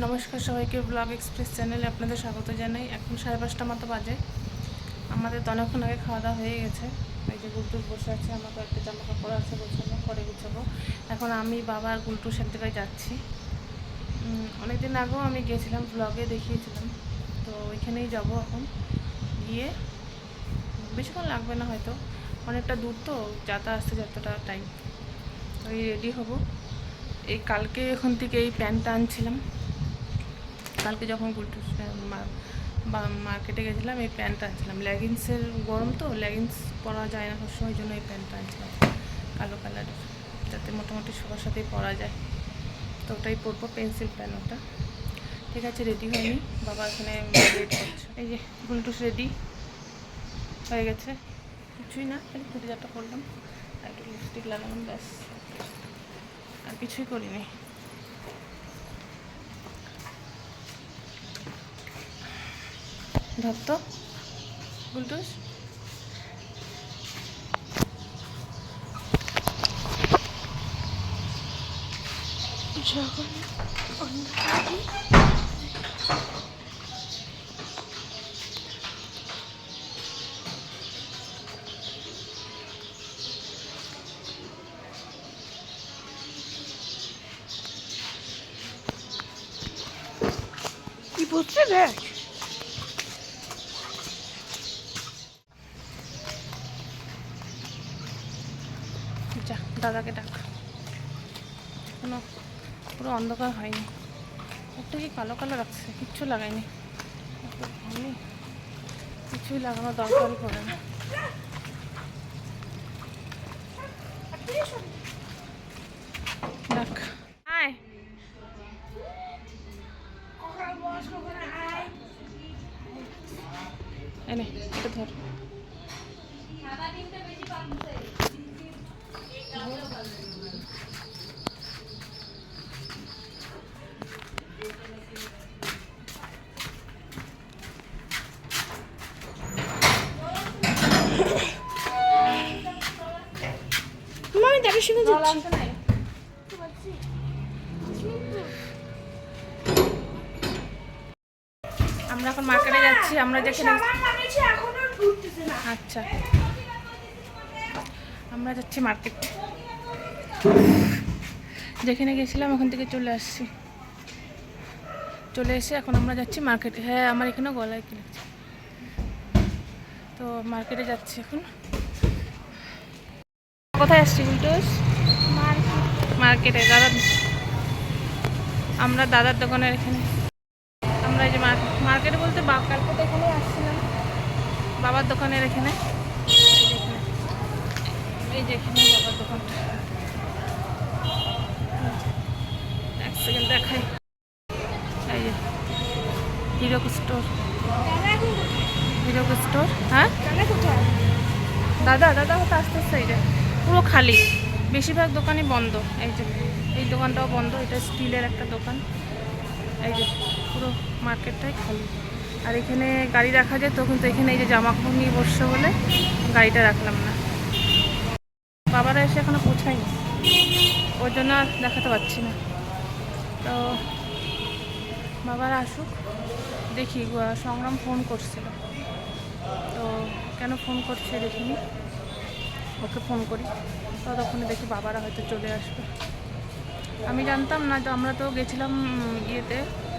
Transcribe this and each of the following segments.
নমস্কার সবাইকে blog express চ্যানেলে আপনাদের স্বাগত জানাই। এখন সাড়ে পাঁচটা মতো বাজে। আমাদের তো অনেকক্ষণ আগে খাওয়া দাওয়া হয়ে গেছে। এই যে গুলটুর বসে আছে আমার কয়েকটা জামা কাপড় আছে গোছানো পরে গুছাবো। এখন আমি, বাবা আর এক জায়গায় যাচ্ছি। অনেক দিন আগেও আমি গিয়েছিলাম ব্লগে দেখিয়েছিলাম। তো ওইখানেই যাব এখন। গিয়ে বেশিক্ষণ লাগবে না হয়তো। অনেকটা দূর তো যাতা আসতে যতটা টাইম ওই রেডি হব। এই কালকে এখন থেকে এই প্যান্টটা আনছিলাম। কালকে যখন গুলটু মার্কেটে গেছিলাম, এই প্যান্টটা আনছিলাম। লেগিংসের গরম তো লেগিংস পরা যায় না সবসময় ওই জন্য এই প্যান্টটা আনছিলাম। কালো কালারের যাতে মোটামুটি সবার সাথেই পরা যায়। তো ওটাই পরবো পেন্সিল প্যান ওটা। ঠিক আছে রেডি হয়নি। বাবা এখানে রেড করছে। এই যে, গুলটুস রেডি হয়ে গেছে। কিছুই না, খালি চুড়িদারটা করলাম আর একটু লিপস্টিক লাগালাম, ব্যাস। আর কিছুই করিনি। ধর তো গুলটুস যখন কি বলছে দেখ যা দাদাকে ডাক। এখনও পুরো অন্ধকার হয়নি। একটু কি কালো কালো রাখছে কিচ্ছু লাগাইনি কিছুই লাগানোর দরকারই পড়ে না। ডাক। এনে এটা ধর। শুনে যাচ্ছি। আমরা এখন মার্কেটে যাচ্ছি আমরা যেখানে এখন আচ্ছা। আমরা যাচ্ছি মার্কেট যেখানে গেছিলাম ওখান থেকে চলে আসছি। চলে এসে এখন আমরা যাচ্ছি মার্কেটে হ্যাঁ আমার এখানেও গলায় কিনেছি তো মার্কেটে যাচ্ছি এখন। কোথায় আসছি উল্টোস? মার্কেটে। দাদা আমরা দাদার দোকানের এখানে। আমরা এই যে মার্কেটে বলতে বা কালকে তো এখানে আসছিলাম বাবার দোকানের এখানে। এই যে এখানে। বাবার দোকানটা এক সেকেন্ড দেখাই। এই যে হিরোক স্টোর। হিরোক স্টোর? হ্যাঁ? দাদা দাদা হয়তো আস্তে আস্তে এই পুরো খালি। বেশিরভাগ দোকানই বন্ধ। এই যে, এই দোকানটাও বন্ধ। এটা স্টিলের একটা দোকান। এই যে, পুরো মার্কেটটাই খালি। আর এখানে গাড়ি রাখা যায়, তখন তো এখানে এই যে জামা কাপড় নিয়ে বসছে বলে গাড়িটা রাখলাম না। বাবারা এসে এখনও পৌঁছায়নি। ওর জন্য আর দেখাতে পারছি না। তো বাবারা আসুক। দেখি সংগ্রাম ফোন করছিল। তো কেন ফোন করছে দেখিনি ওকে ফোন করি। ততক্ষণে দেখি বাবারা হয়তো চলে আসবে। আমি জানতাম না তো আমরা তো গেছিলাম ইয়েতে।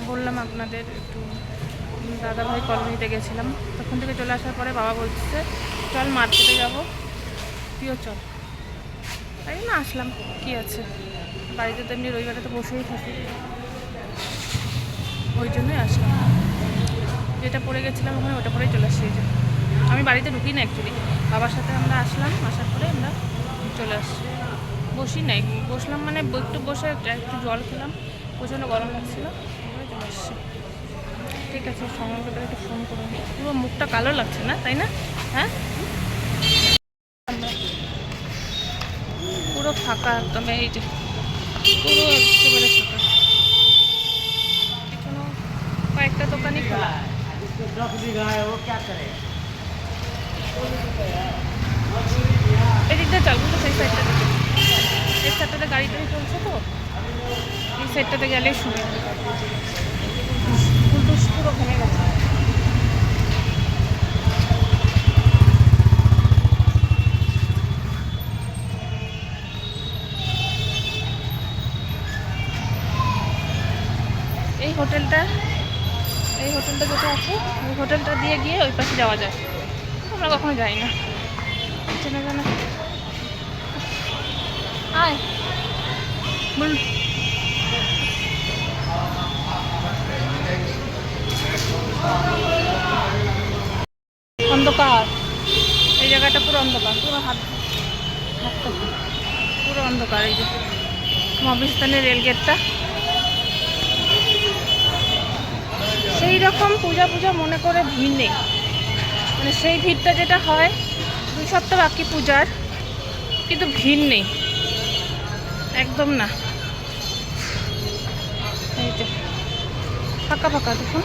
বললাম আপনাদের একটু দাদাভাই কলোনিতে গেছিলাম। তখন থেকে চলে আসার পরে বাবা বলছে, চল মার্কেটে যাব। তুইও চল। তাই না, আসলাম। কি আছে? বাড়িতে তো এমনি রবিবারে তো বসেই থাকি। ওই জন্যই আসলাম। যেটা পড়ে গেছিলাম ওখানে, ওটা পরেই চলে আসছি আমি বাড়িতে ঢুকি না অ্যাকচুয়ালি বাবার সাথে আমরা আসলাম, আসার পরে আমরা চলে আসছি বসি নাই। বসলাম মানে একটু বসে একটু জল খেলাম, প্রচণ্ড গরম লাগছিল। ঠিক আছে সময়কে একটু ফোন করুন। পুরো মুখটা কালো লাগছে না, তাই না? হ্যাঁ? পুরো ফাঁকা একদম, এই যে পুরো একেবারে ফাঁকা। কয়েকটা দোকানই খোলা। এদিকটা সেই সাইডটাতে সাইডটাতে গাড়ি টাড়ি চলছে তো, এই সাইডটাতে পুরো গেছে। এই হোটেলটা এই হোটেলটা যেটা আছে, ওই হোটেলটা দিয়ে গিয়ে ওই পাশে যাওয়া যায়। আমরা কখনো যাই না। চেনা জানা। আয়। অন্ধকার। এই জায়গাটা পুরো অন্ধকার। পুরো হাত হাতটা পুরো। অন্ধকার এই যে। মহাবিস্তানের রেল গেটটা। সেই রকম পূজা পূজা মনে করে ভিড় নেই। মানে সেই ভিড়টা যেটা হয়, দুই সপ্তাহ বাকি পূজার, কিন্তু ভিড় নেই। একদম না। ফাঁকা ফাঁকা, দেখুন।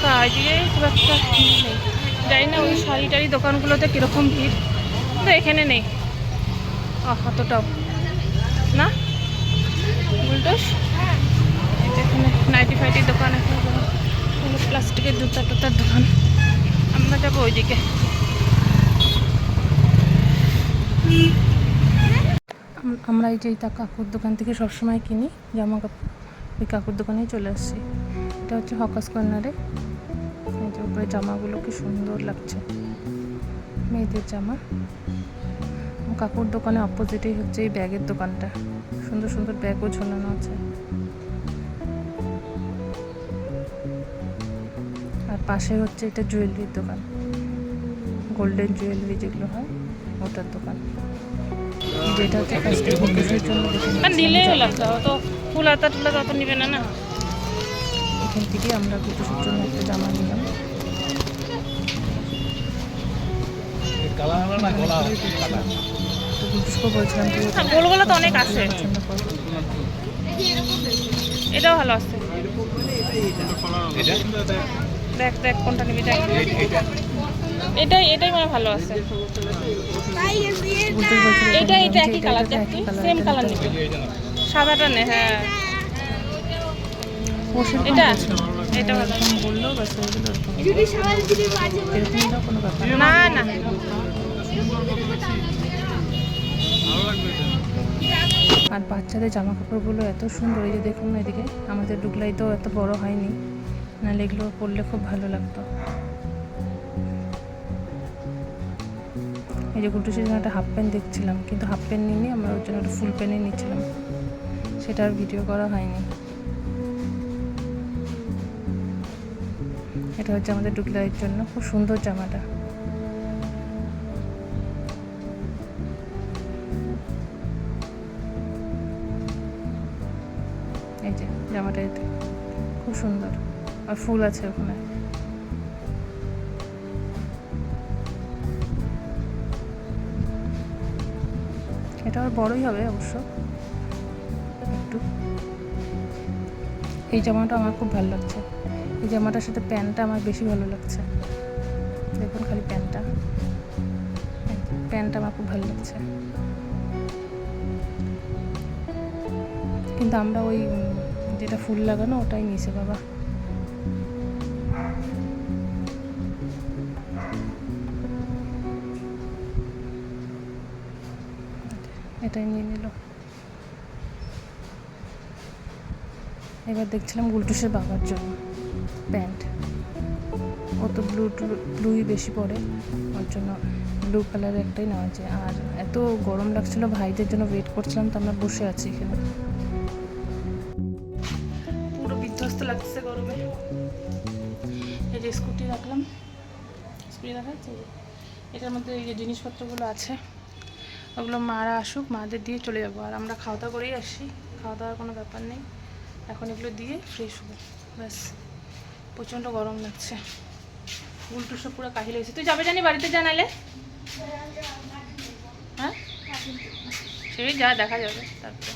ফাঁকা খুব একটা নেই। জানি না ওই শাড়ি টাড়ি দোকানগুলোতে কীরকম ভিড়, কিন্তু এখানে নেই। অতটাও। না? উল্টোস এখানে নাইটি ফাইটির দোকান, এখানে প্লাস্টিকের জুতা টুতার দোকান। আমরা যাব ওইদিকে। আমরা এই যে তা কাকুর দোকান থেকে সবসময় কিনি, জামা কাপড় ওই কাকুর দোকানেই চলে আসছি। এটা হচ্ছে হকাস কর্নারে উপরে জামাগুলো কি সুন্দর লাগছে। মেয়েদের জামা। কাকুর দোকানে অপোজিটেই হচ্ছে এই ব্যাগের দোকানটা। সুন্দর সুন্দর ব্যাগও ঝোলানো আছে। পাশে হচ্ছে এটা জুয়েলারির দোকান। গোল্ডেন জুয়েলারি যেগুলো হয় ওটার দোকান। যেটা হচ্ছে ফার্স্টে ফোকাসের জন্য জামাটা। অত ফুল হাতা টুলা তত নিবে না না? এখান থেকে আমরা ফোকাসের জন্য একটা জামা নিলাম। বলছিলাম গোলগুলো তো অনেক আছে। এটাও ভালো আছে। দেখ দেখ কোনটা নিবি দেখ এটাই এটাই মানে ভালো আছে। এটা এটা একই কালার দেখ সেম কালার নিবি। সাদাটা নে হ্যাঁ। এটা? এটা ভালো। বলল না না। আর বাচ্চাদের জামা কাপড়গুলো এত সুন্দর এই যে দেখুন না এদিকে আমাদের ডুগলাই তো এত বড় হয়নি। নাহলে এগুলো পরলে খুব ভালো লাগতো। এই যে গুটু সেদিন একটা হাফ প্যান্ট দেখছিলাম, কিন্তু হাফ প্যান্ট নিয়ে আমরা ওর জন্য একটা ফুল প্যান্টই নিচ্ছিলাম। সেটা আর ভিডিও করা হয়নি। এটা হচ্ছে আমাদের ডুগলাইয়ের জন্য, খুব সুন্দর জামাটা। এই যে জামাটা খুব সুন্দর। আর ফুল আছে ওখানে। এটা আর বড়ই হবে অবশ্য। একটু। এই জামাটা আমার খুব ভালো লাগছে। এই জামাটার সাথে প্যান্টটা আমার বেশি ভালো লাগছে। দেখুন খালি প্যান্টটা। প্যান্টটা আমার খুব ভালো লাগছে। কিন্তু আমরা ওই যেটা ফুল লাগানো ওটাই নিয়েছে বাবা। এটাই নিয়ে নিল। এবার দেখছিলাম গুলটুসের বাবার জন্য প্যান্ট। ও তো ব্লু ব্লুই বেশি পরে। ওর জন্য ব্লু কালারের একটাই নেওয়া আছে। আর এত গরম লাগছিল, ভাইদের জন্য ওয়েট করছিলাম, তো আমরা বসে আছি এখানে। পুরো বিধ্বস্ত লাগছে গরমে। এই যে স্কুটি রাখলাম। স্কুটি রাখা। এটার মধ্যে এই যে জিনিসপত্রগুলো আছে। ওগুলো মারা আসুক, মাদের দিয়ে চলে যাব। আর আমরা খাওয়া দাওয়া করেই আসি। খাওয়া দাওয়ার কোনো ব্যাপার নেই। এখন এগুলো দিয়ে ফ্রেশ হব। ব্যাস, প্রচণ্ড গরম লাগছে। উল্টো সব পুরো কাহিল হয়েছে। তুই যাবে জানি বাড়িতে জানালে হ্যাঁ? সেই যা, দেখা যাবে তারপরে।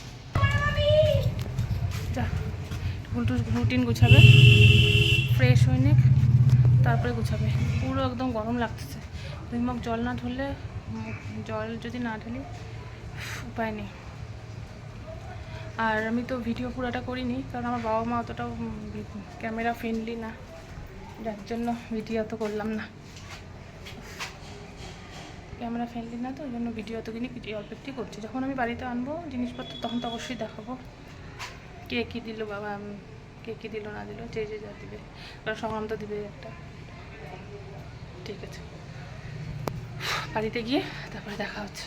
যা রুটিন গুছাবে। ফ্রেশ হয়ে নিক, তারপরে গুছাবে। পুরো একদম গরম লাগতেছে। দুই মগ জল না মুখ- জল যদি না ঢালি, উপায় নেই। আর আমি তো ভিডিও পুরোটা করিনি, কারণ আমার বাবা মা অতটাও ক্যামেরা ফ্রেন্ডলি না। যার জন্য ভিডিও অত করলাম না। ক্যামেরা ফ্রেন্ডলি না তো, ওই জন্য ভিডিও অতখিনি কিছু অল্প একটি করছি। যখন আমি বাড়িতে আনব জিনিসপত্র, তখন তো অবশ্যই দেখাবো। কে কী দিল বাবা কে কী দিল না দিল, যে যে যা দিবে। সংগ্রাম তো দিবে একটা। ঠিক আছে। বাড়িতে গিয়ে তারপরে দেখা হচ্ছে।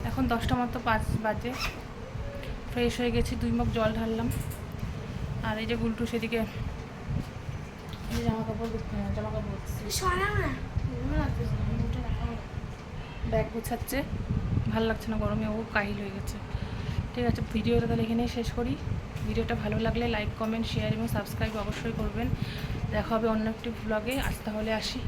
এখন দশটা মতো পাঁচ বাজে। ফ্রেশ হয়ে গেছি দুই মুখ জল ঢাললাম। আর এই যে গুলটু সেদিকে এই যে জামা কাপড় জামা কাপড় ব্যাগ গুছাচ্ছে। ভালো লাগছে না গরমে ও কাহিল হয়ে গেছে। ঠিক আছে ভিডিওটা তাহলে এখানেই শেষ করি। ভিডিওটা ভালো লাগলে লাইক কমেন্ট শেয়ার এবং সাবস্ক্রাইব অবশ্যই করবেন। দেখা হবে অন্য একটি ব্লগে আজ তাহলে আসি।